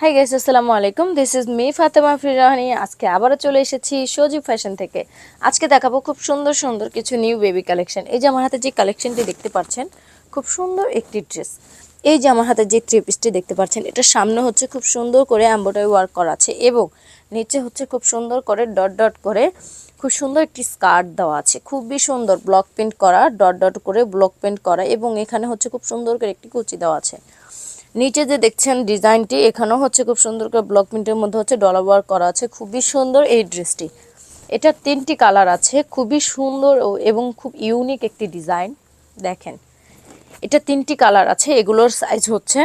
High guys আসসালামু আলাইকুম। This is me Fatema Firani আজকে আবারও চলে এসেছি সজীব ফ্যাশন থেকে। আজকে দেখাবো খুব সুন্দর সুন্দর কিছু নিউ বেবি কালেকশন এই যে আমার হাতে যে কালেকশনটি দেখতে পাচ্ছেন, খুব সুন্দর একটি ড্রেস এই যে আমার হাতে যে থ্রি পিসটি দেখতে পাচ্ছেন এটা সামনে হচ্ছে খুব সুন্দর করে এম্ব্রয়ডারি ওয়ার্ক করা আছে এবং নিচে হচ্ছে খুব সুন্দর করে ডট ডট করে খুব সুন্দর একটি স্কার্ট দেওয়া আছে। খুবই সুন্দর ব্লক প্রিন্ট করা ডট ডট করে ব্লক প্রিন্ট করা এবং এখানে হচ্ছে খুব সুন্দর করে একটি কুচি দেওয়া আছে। নিচে যে দেখছেন ডিজাইনটি, এখানেও হচ্ছে খুব সুন্দর করে ব্লক প্রিন্টের মধ্যে হচ্ছে ডলার ওয়ার্ক করা আছে। খুবই সুন্দর এই ড্রেসটি। এটা তিনটি কালার আছে, খুবই সুন্দর এবং খুব ইউনিক একটি ডিজাইন দেখেন, এটা তিনটি কালার আছে, এগুলোর সাইজ হচ্ছে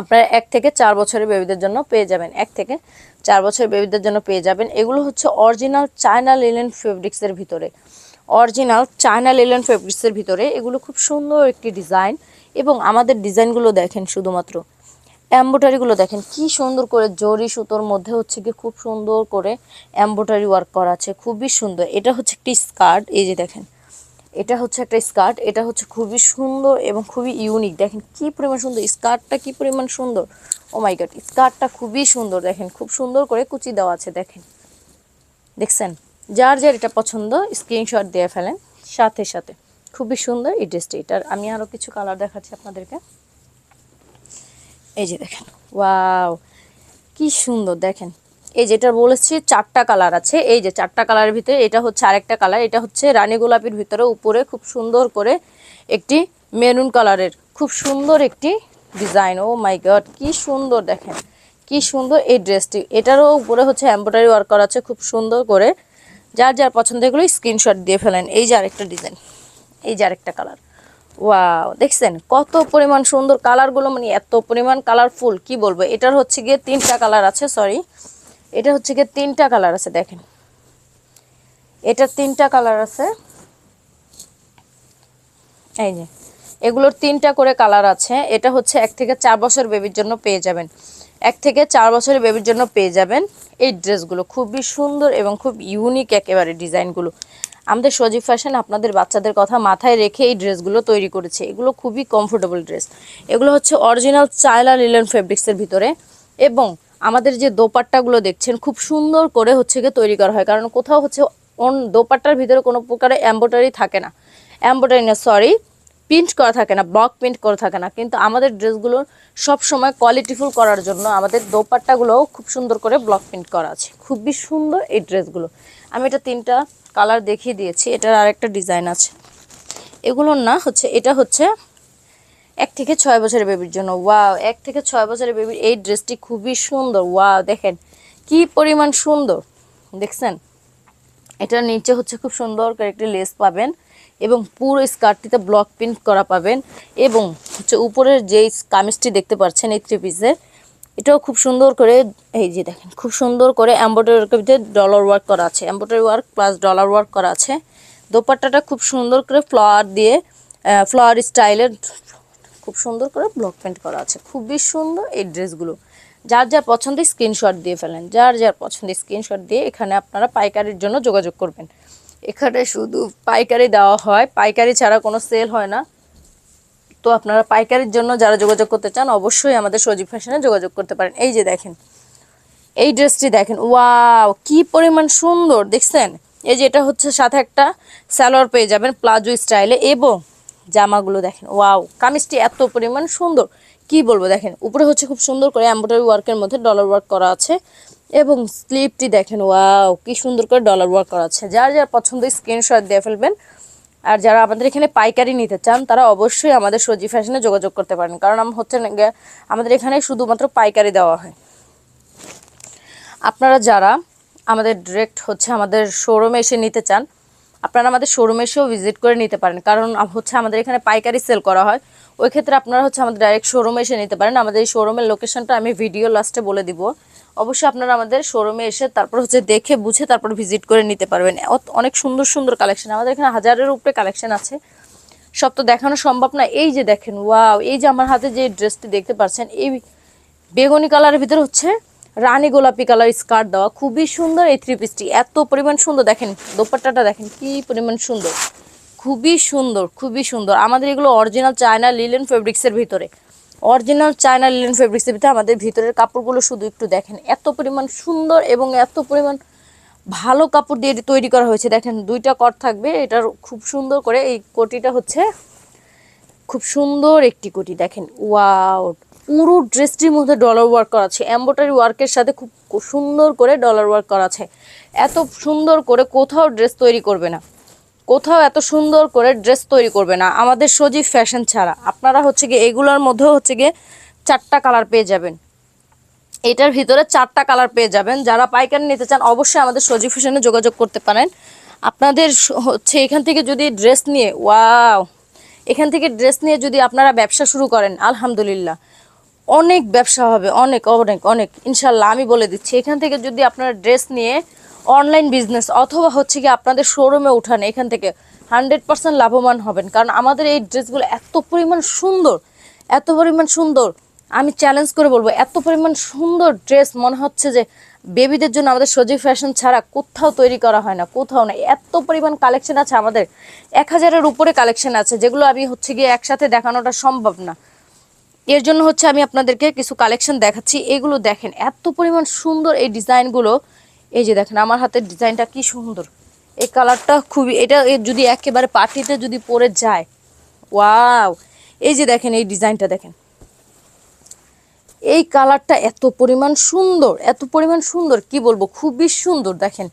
আপনারা এক থেকে চার বছরের বেবিদের জন্য পেয়ে যাবেন। এক থেকে চার বছরের বেবিদের জন্য পেয়ে যাবেন। এগুলো হচ্ছে অরিজিনাল চায়না লিলেন ফেব্রিক্সের ভিতরে। অরিজিনাল চায়না লিলেন ফেব্রিক্সের ভিতরে। এগুলো খুব সুন্দর একটি ডিজাইন এবং আমাদের ডিজাইনগুলো দেখেন শুধুমাত্র। এম্ব্রয়ডারিগুলো দেখেন, কি সুন্দর করে জরি সুতোর মধ্যে হচ্ছে কি খুব সুন্দর করে এম্ব্রয়ডারি ওয়ার্ক করা আছে, খুবই সুন্দর। এটা হচ্ছে একটি স্কার্ট, এই যে দেখেন। এটা হচ্ছে একটা স্কার্ট, এটা হচ্ছে খুবই সুন্দর এবং খুবই ইউনিক। দেখেন কি পরিমাণ সুন্দর, স্কার্টটা কি পরিমাণ সুন্দর। ও মাই গড স্কার্টটা খুবই সুন্দর, দেখেন। খুব সুন্দর করে কুচি দেওয়া আছে, দেখেন। দেখছেন? যার যার এটা পছন্দ স্ক্রিনশট দিয়ে ফেলেন, সাথে সাথে। খুবই সুন্দর, এই ড্রেসটি এটার আমি আরও কিছু কালার দেখাচ্ছি আপনাদেরকে। এই যে দেখেন, ওয়াও, কি সুন্দর, দেখেন। এই যেটা বলেছি চারটা কালার আছে। এই যে চারটা কালারের ভিতরে এটা হচ্ছে আরেকটা কালার এটা হচ্ছে রানী গোলাপির ভিতরে উপরে খুব সুন্দর করে একটি মেরুন কালারের খুব সুন্দর একটি ডিজাইন ও মাই গড কি সুন্দর, দেখেন। কি সুন্দর এই ড্রেসটি এটারও উপরে হচ্ছে এম্ব্রয়ডারি ওয়ার্ক করা আছে খুব সুন্দর করে। যার যার পছন্দ এগুলো স্ক্রিনশট দিয়ে ফেলেন। এই যে আরেকটা ডিজাইন এই যে আরেকটা কালার ওয়াও দেখছেন? কত পরিমাণ সুন্দর কালারগুলো মানে এত পরিমাণ কালারফুল কি বলব? এটার হচ্ছে গিয়ে তিনটা কালার আছে সরি এটা হচ্ছে গিয়ে তিনটা কালার আছে, দেখেন। এটার তিনটা কালার আছে। এই যে, এগুলোর তিনটা করে কালার আছে। এটা হচ্ছে এক থেকে চার বছর বেবির জন্য পেয়ে যাবেন। এক থেকে চার বছরের বেবির জন্য পেয়ে যাবেন এই ড্রেসগুলো খুবই সুন্দর এবং খুব ইউনিক একেবারে ডিজাইনগুলো আমাদের সজীব ফ্যাশন আপনাদের বাচ্চাদের কথা মাথায় রেখে এই ড্রেসগুলো তৈরি করেছে। এগুলো খুবই কমফোর্টেবল ড্রেস এগুলো হচ্ছে অরিজিনাল চায়লা লিলেন ফেব্রিক্সের ভিতরে এবং আমাদের যে দোপাট্টাগুলো দেখছেন, খুব সুন্দর করে হচ্ছে গিয়ে তৈরি করা হয়। কারণ কোথাও হচ্ছে অন দোপাট্টার ভিতরে কোনো প্রকারে এম্ব্রয়ডারি থাকে না। এম্ব্রয়ডারি না সরি প্রিন্ট করা থাকে না ব্লক প্রিন্ট করা থাকে না। কিন্তু আমাদের ড্রেসগুলো সব সময় কোয়ালিটিফুল করার জন্য আমাদের দোপাট্টাগুলোও খুব সুন্দর করে ব্লক প্রিন্ট করা আছে। খুবই সুন্দর এই ড্রেসগুলো। আমি এটা তিনটা কালার দেখিয়ে দিয়েছি, এটার আরেকটা ডিজাইন আছে। এগুলোর না হচ্ছে, এটা হচ্ছে এক থেকে ছয় বছরের বেবির জন্য। ওয়াও এক থেকে ছয় বছরের বেবির এই ড্রেসটি খুবই সুন্দর। ওয়াও দেখেন, কি পরিমাণ সুন্দর, দেখছেন? এটার নিচে হচ্ছে খুব সুন্দর করে একটি লেস পাবেন এবং পুরো স্কার্টটিতে ব্লক প্রিন্ট করা পাবেন এবং হচ্ছে উপরের যেই কামিজটি দেখতে পাচ্ছেন, এই থ্রি পিসের এটাও খুব সুন্দর করে, এই যে দেখেন, খুব সুন্দর করে এম্ব্রয়ডারি ডলার ওয়ার্ক করা আছে। Embroidery work plus dollar work করা আছে। দোপাট্টাটা খুব সুন্দর করে ফ্লাওয়ার দিয়ে ফ্লাওয়ার স্টাইলের খুব সুন্দর করে ব্লক প্রিন্ট করা আছে। খুবই সুন্দর এই ড্রেসগুলো। যার যার পছন্দ স্ক্রিনশট দিয়ে ফেলেন। যার যার পছন্দ স্ক্রিনশট দিয়ে এখানে আপনারা পাইকারির জন্য যোগাযোগ করবেন। এখানে শুধু পাইকারি দেওয়া হয়। পাইকারি ছাড়া কোনো সেল হয় না। তো আপনারা পাইকারির জন্য যারা যোগাযোগ করতে চান, অবশ্যই আমাদের সজীব ফ্যাশনে যোগাযোগ করতে পারেন। এই যে দেখেন, এই ড্রেসটি দেখেন, ওয়াও, কি পরিমাণ সুন্দর, দেখছেন? এই যে এটা হচ্ছে সাথে একটা স্যালোয়ার পেয়ে যাবেন প্লাজো স্টাইলে, এবং জামাগুলো দেখেন, ওয়াও, কামিজটি এত পরিমাণ সুন্দর। কি বলব, দেখেন, উপরে হচ্ছে খুব সুন্দর করে এম্ব্রয়ডারি ওয়ার্কের মধ্যে ডলার ওয়ার্ক করা আছে, এবং স্লিপটি দেখেন, ওয়াও, কি সুন্দর করে ডলার ওয়ার্ক করা আছে। যার যার পছন্দ, স্ক্রিনশট দিয়ে ফেলবেন। আর যারা আমাদের এখানে পাইকারি নিতে চান, তারা অবশ্যই আমাদের সজি ফ্যাশনে যোগাযোগ করতে পারেন। কারণ হচ্ছে আমাদের এখানে শুধুমাত্র পাইকারি দেওয়া হয়। আপনারা যারা আমাদের ডিরেক্ট হচ্ছে আমাদের শোরুমে এসে নিতে চান, আপনারা আমাদের শোরুমে এসেও ভিজিট করে নিতে পারেন। কারণ হচ্ছে আমাদের এখানে পাইকারি সেল করা হয়। ওই ক্ষেত্রে আপনারা হচ্ছে আমাদের ডাইরেক্ট শোরুমে এসে নিতে পারেন। আমাদের এই শোরুমের লোকেশনটা আমি ভিডিও লাস্টে বলে দিব। অবশ্যই আপনারা আমাদের শোরুমে এসে তারপর হচ্ছে দেখে, বুঝে তারপর ভিজিট করে নিতে পারবেন। অনেক সুন্দর সুন্দর কালেকশন আমাদের এখানে হাজারের উপরে কালেকশন আছে। সব তো দেখানো সম্ভব না। এই যে দেখেন ওয়াও এই যে আমার হাতে যে ড্রেসটি দেখতে পাচ্ছেন, এই বেগুনি কালারের ভিতরে হচ্ছে রানী গোলাপি কালার স্কার্ট দেওয়া। খুবই সুন্দর এই থ্রি পিসটি এত পরিমাণ সুন্দর। দেখেন, দোপাট্টাটা দেখেন, কি পরিমাণ সুন্দর। খুবই সুন্দর খুবই সুন্দর। আমাদের এগুলো অরিজিনাল চায়না লিলেন ফেব্রিক্সের ভিতরে। অরিজিনাল চায়না লিলেন ফেব্রিক্সের ভিতরে আমাদের ভিতরের কাপড়গুলো শুধু একটু দেখেন। এত পরিমাণ সুন্দর এবং এত পরিমাণ ভালো কাপড় দিয়ে তৈরি করা হয়েছে। দেখেন, দুইটা কট থাকবে। এটার খুব সুন্দর করে এই কোটিটা হচ্ছে খুব সুন্দর একটি কোটি। দেখেন, ওয়াও! পুরো ড্রেসটির মধ্যে ডলার ওয়ার্ক করা আছে। এম্বোটারি ওয়ার্কের সাথে খুব সুন্দর করে ডলার ওয়ার্ক করা আছে। এত সুন্দর করে কোথাও ড্রেস তৈরি করবে না। কোথাও এত সুন্দর করে ড্রেস তৈরি করবে না। আমাদের সজীব ফ্যাশন ছাড়া। আপনারা হচ্ছে গিয়ে এগুলোর মধ্যেও হচ্ছে গিয়ে চারটা কালার পেয়ে যাবেন। এটার ভিতরে চারটা কালার পেয়ে যাবেন। যারা পাইকারি নিতে চান, অবশ্যই আমাদের সজীব ফ্যাশনে যোগাযোগ করতে পারেন। আপনাদের হচ্ছে এখান থেকে যদি ড্রেস নিয়ে, ওয়াও! এখান থেকে ড্রেস নিয়ে যদি আপনারা ব্যবসা শুরু করেন, আলহামদুলিল্লাহ। অনেক ব্যবসা হবে, অনেক অনেক অনেক। ইনশাল্লাহ আমি বলে দিচ্ছি, এখান থেকে যদি আপনারা ড্রেস নিয়ে অনলাইন বিজনেস অথবা হচ্ছে কি আপনাদের শোরুমে উঠান, এখান থেকে হান্ড্রেড পার্সেন্ট লাভবান হবেন। কারণ আমাদের এই ড্রেসগুলো এত পরিমাণ সুন্দর, এত পরিমাণ সুন্দর। আমি চ্যালেঞ্জ করে বলব, এত পরিমাণ সুন্দর ড্রেস মনে হচ্ছে যে বেবিদের জন্য আমাদের সজীব ফ্যাশন ছাড়া কোথাও তৈরি করা হয় না, কোথাও না। এত পরিমাণ কালেকশন আছে আমাদের। এক হাজারের উপরে কালেকশন আছে, যেগুলো আমি হচ্ছে গিয়ে একসাথে দেখানোটা সম্ভব না। এর জন্য হচ্ছে আমি আপনাদেরকে কিছু কালেকশন দেখাচ্ছি। এগুলো দেখেন, এত পরিমাণ সুন্দর এই ডিজাইনগুলো এই যে দেখেন, আমার হাতের ডিজাইনটা কি সুন্দর। এই কালারটা খুবই, এটা যদি একেবারে পার্টিতে যদি পরে যায়, ওয়াও। এই যে দেখেন, এই ডিজাইনটা দেখেন। এই কালারটা এত পরিমাণ সুন্দর, এত পরিমাণ সুন্দর, কি বলব, খুবই সুন্দর দেখেন।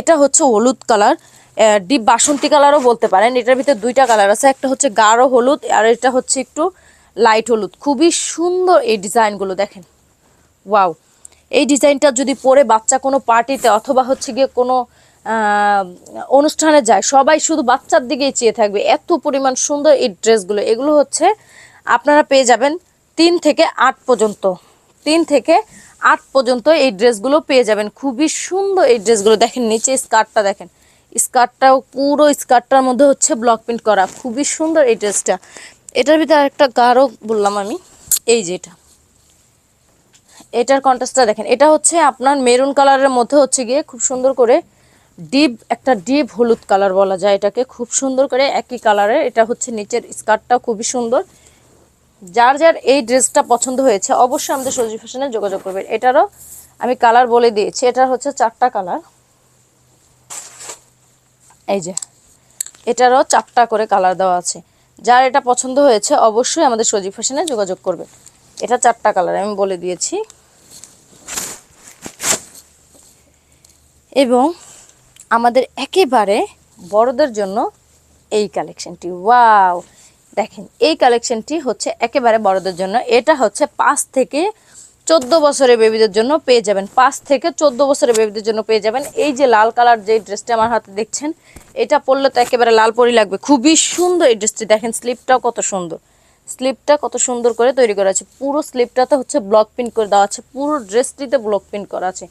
এটা হচ্ছে হলুদ কালার ডিপ বাসন্তী কালারও বলতে পারেন। এটার ভিতরে দুইটা কালার আছে, একটা হচ্ছে গাঢ় হলুদ আর এটা হচ্ছে একটু লাইট হলুদ। খুবই সুন্দর এই ডিজাইনগুলো দেখেন। ওয়াও। এই ডিজাইনটা যদি পরে বাচ্চা কোনো পার্টিতে অথবা হচ্ছে গিয়ে কোনো অনুষ্ঠানে যায়, সবাই শুধু বাচ্চার দিকেই চেয়ে থাকবে। এত পরিমাণ সুন্দর এই ড্রেসগুলো। এগুলো হচ্ছে আপনারা পেয়ে যাবেন তিন থেকে আট পর্যন্ত। তিন থেকে আট পর্যন্ত এই ড্রেসগুলো পেয়ে যাবেন। খুবই সুন্দর এই ড্রেসগুলো। দেখেন নিচে স্কার্টটা দেখেন। স্কার্টটাও পুরো স্কার্টটার মধ্যে হচ্ছে ব্লক প্রিন্ট করা। খুবই সুন্দর এই ড্রেসটা। এটার ভিতরে একটা গাঢ় বললাম আমি। এই যে এটা। এটার কন্ট্রাস্টটা দেখেন। এটা হচ্ছে আপনার মেরুন কালারের মধ্যে হচ্ছে গিয়ে খুব সুন্দর করে ডিপ একটা ডিপ হলুদ কালার বলা যায় এটাকে। খুব সুন্দর করে একই কালারের এটা হচ্ছে নিচের স্কার্টটা খুবই সুন্দর। যার যার এই ড্রেসটা পছন্দ হয়েছে, অবশ্যই আমাদের সজি ফ্যাশনে যোগাযোগ করবেন। এটারও আমি কালার বলে দিয়েছি, এটার হচ্ছে চারটা কালার এই যে, এটারও চারটা করে কালার দেওয়া আছে। যার এটা পছন্দ হয়েছে, অবশ্যই আমাদের সজি ফ্যাশনে যোগাযোগ করবে এটা চারটা কালার আমি বলে দিয়েছি। এবং আমাদের একেবারে বড়দের জন্য এই কালেকশনটি ওয়াও দেখেন, এই কালেকশনটি হচ্ছে একেবারে বড়দের জন্য। এটা হচ্ছে পাঁচ থেকে চোদ্দ বছরের বেবিদের জন্য পেয়ে যাবেন। পাঁচ থেকে চোদ্দ বছরের বেবিদের জন্য পেয়ে যাবেন। এই যে লাল কালার যে ড্রেসটা আমার হাতে দেখছেন, এটা পরলে তো একেবারে লাল পরি লাগবে। খুবই সুন্দর এই ড্রেসটি দেখেন স্লিপটাও কত সুন্দর। স্লিপটা কত সুন্দর করে তৈরি করা আছে। পুরো স্লিপটাতে হচ্ছে ব্লক প্রিন্ট করে দেওয়া আছে, পুরো ড্রেসটিতে ব্লক প্রিন্ট করা আছে।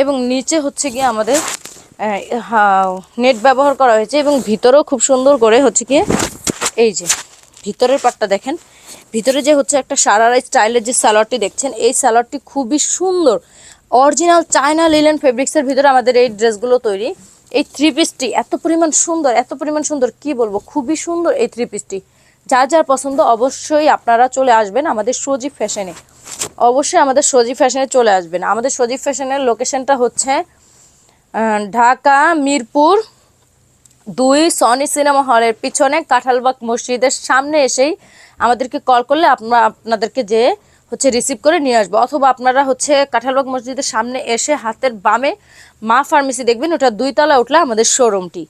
এবং নিচে হচ্ছে গিয়ে আমাদের নেট ব্যবহার করা হয়েছে এবং ভিতরেও খুব সুন্দর করে হচ্ছে গিয়ে, এই যে, ভিতরের পাটটা দেখেন। ভিতরে যে হচ্ছে একটা সারারা স্টাইলের যে সালোয়ারটি দেখছেন, এই সালোয়ারটি খুবই সুন্দর। অরিজিনাল চায়না লিলেন ফেব্রিক্সের ভিতরে আমাদের এই ড্রেসগুলো তৈরি। এই থ্রি পিসটি এত পরিমাণ সুন্দর, এত পরিমাণ সুন্দর, কি বলব? খুবই সুন্দর এই থ্রি পিসটি যার যার পছন্দ অবশ্যই আপনারা চলে আসবেন আমাদের সজীব ফ্যাশনে। অবশ্যই আমাদের সজীব ফ্যাশনে চলে আসবেন। আমাদের সজীব ফ্যাশনের লোকেশনটা হচ্ছে ঢাকা, মিরপুর দুই সনি সিনেমা হলের পিছনে কাঁঠালবাগ মসজিদের সামনে এসেই আমাদেরকে কল করলে আমরা আপনাদেরকে যে হচ্ছে রিসিভ করে নিয়ে আসব। অথবা আপনারা হচ্ছে কাঁঠালবাগ মসজিদের সামনে এসে হাতের বামে মা ফার্মেসি দেখবেন, ওটা দুই তলা উঠলে আমাদের শোরুমটি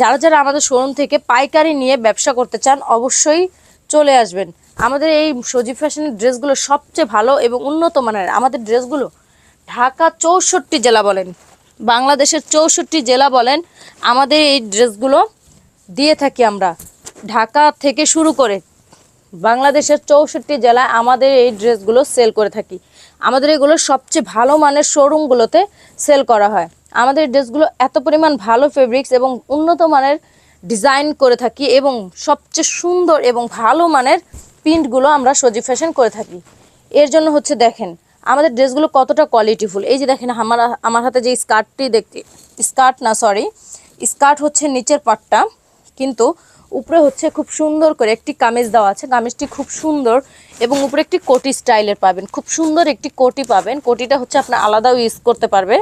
যারা যারা আমাদের শোরুম থেকে পাইকারি নিয়ে ব্যবসা করতে চান, অবশ্যই চলে আসবেন। আমাদের এই সজীব ফ্যাশনের ড্রেসগুলো সবচেয়ে ভালো এবং উন্নত মানের। আমাদের ড্রেসগুলো ঢাকা চৌষট্টি জেলা বলেন, বাংলাদেশের চৌষট্টি জেলা বলেন, আমাদের এই ড্রেসগুলো দিয়ে থাকি আমরা। ঢাকা থেকে শুরু করে বাংলাদেশের চৌষট্টি জেলায় আমাদের এই ড্রেসগুলো সেল করে থাকি। আমাদের এগুলো সবচেয়ে ভালো মানের শোরুমগুলোতে সেল করা হয়। আমাদের ড্রেসগুলো এত পরিমাণ ভালো ফেব্রিক্স এবং উন্নত মানের ডিজাইন করে থাকি এবং সবচেয়ে সুন্দর এবং ভালো মানের প্রিন্টগুলো আমরা সজীব ফ্যাশন করে থাকি। এর জন্য হচ্ছে দেখেন, আমাদের ড্রেসগুলো কতটা কোয়ালিটিফুল এই যে দেখেন, আমার আমার হাতে যে স্কার্টটি দেখতে স্কার্ট না সরি স্কার্ট হচ্ছে নিচের পাটটা, কিন্তু উপরে হচ্ছে খুব সুন্দর করে একটি কামিজ দেওয়া আছে। কামিজটি খুব সুন্দর এবং উপরে একটি কোটি স্টাইলের পাবেন। খুব সুন্দর একটি কোটি পাবেন। কোটিটা হচ্ছে আপনার আলাদাও ইউজ করতে পারবে।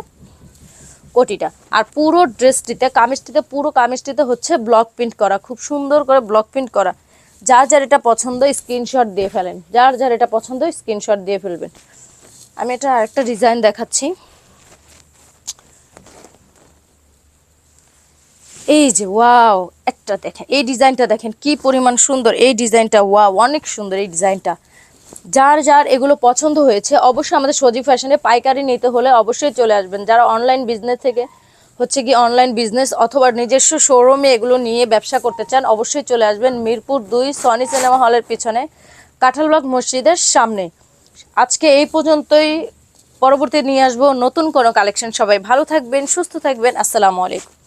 কোটিটা। আর পুরো ড্রেসটিতে, কামিজটিতে, পুরো কামিজটিতে হচ্ছে ব্লক প্রিন্ট করা। খুব সুন্দর করে ব্লক প্রিন্ট করা। যার যার এটা পছন্দ স্ক্রিনশট দিয়ে ফেলেন। যার যার এটা পছন্দ স্ক্রিনশট দিয়ে ফেলবেন। আমি এটা আরেকটা ডিজাইন দেখাচ্ছি। এই যে ওয়াও একটা দেখেন, এই ডিজাইনটা দেখেন, কি পরিমাণ সুন্দর। এই ডিজাইনটা ওয়াও অনেক সুন্দর এই ডিজাইনটা যার যার এগুলো পছন্দ হয়েছে, অবশ্যই আমাদের সজি ফ্যাশনে পাইকারি নিতে হলে অবশ্যই চলে আসবেন। যারা অনলাইন বিজনেস থেকে হচ্ছে কি অনলাইন বিজনেস অথবা নিজস্ব শোরুমে এগুলো নিয়ে ব্যবসা করতে চান, অবশ্যই চলে আসবেন মিরপুর দুই সনি সিনেমা হলের পিছনে কাঁঠালবাগ মসজিদের সামনে। আজকে এই পর্যন্তই, পরবর্তী নিয়ে আসব নতুন কোনো কালেকশন সবাই ভালো থাকবেন, সুস্থ থাকবেন। আসসালামু আলাইকুম।